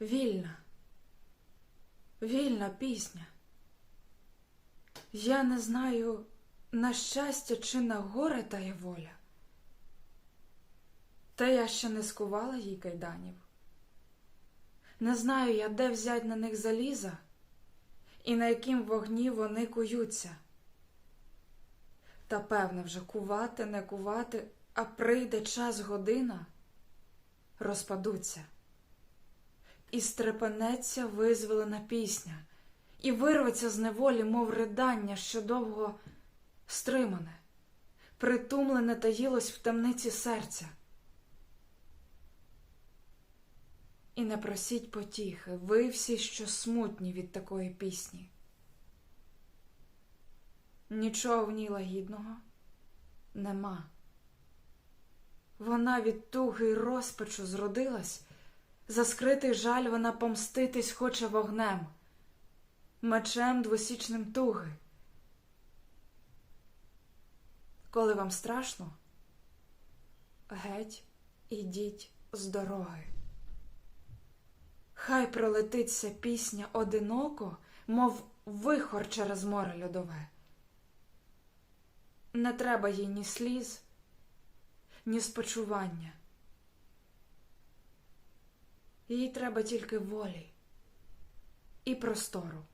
Вільна, вільна пісня. Я не знаю, на щастя чи на горе тає воля. Та я ще не скувала їй кайданів. Не знаю я, де взять на них заліза і на яким вогні вони куються. Та певне вже кувати, не кувати, а прийде час година, розпадуться. І стрепенеться визволена пісня, і вирветься з неволі, мов ридання, що довго стримане, притумлене таїлось в темниці серця. І не просіть потіхи, ви всі, що смутні від такої пісні. Нічого в ній лагідного нема. Вона від туги й розпачу зродилась, за скритий жаль вона помститись хоче вогнем, мечем двосічним туги. Коли вам страшно, геть ідіть з дороги. Хай пролетиться пісня одиноко, мов вихор через море льодове. Не треба їй ні сліз, ні спочування. Їй треба тільки волі і простору.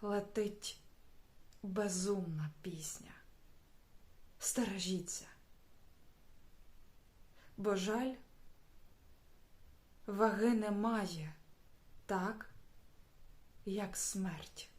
Летить безумна пісня. Стережіться, бо жаль ваги немає так, як смерть.